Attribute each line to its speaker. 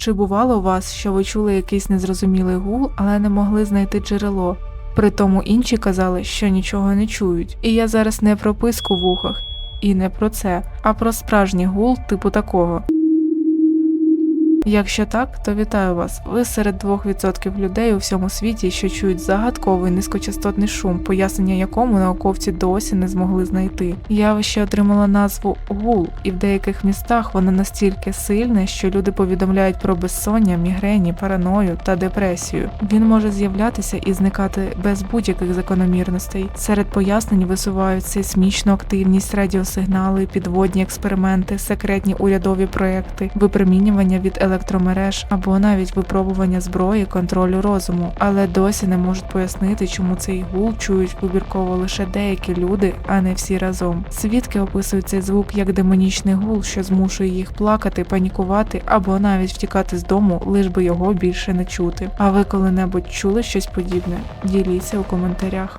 Speaker 1: Чи бувало у вас, що ви чули якийсь незрозумілий гул, але не могли знайти джерело? При тому інші казали, що нічого не чують. І я зараз не про писку в ухах, і не про це, а про справжній гул типу такого. Якщо так, то вітаю вас. Ви серед 2% людей у всьому світі, що чують загадковий низькочастотний шум, пояснення якому науковці досі не змогли знайти. Явище отримало назву гул, і в деяких містах воно настільки сильне, що люди повідомляють про безсоння, мігрені, параною та депресію. Він може з'являтися і зникати без будь-яких закономірностей. Серед пояснень висувають сейсмічну активність, радіосигнали, підводні експерименти, секретні урядові проекти, випромінювання від електромереж або навіть випробування зброї контролю розуму, але досі не можуть пояснити, чому цей гул чують вибірково лише деякі люди, а не всі разом. Свідки описують цей звук як демонічний гул, що змушує їх плакати, панікувати або навіть втікати з дому, лиш би його більше не чути. А ви коли-небудь чули щось подібне? Діліться у коментарях.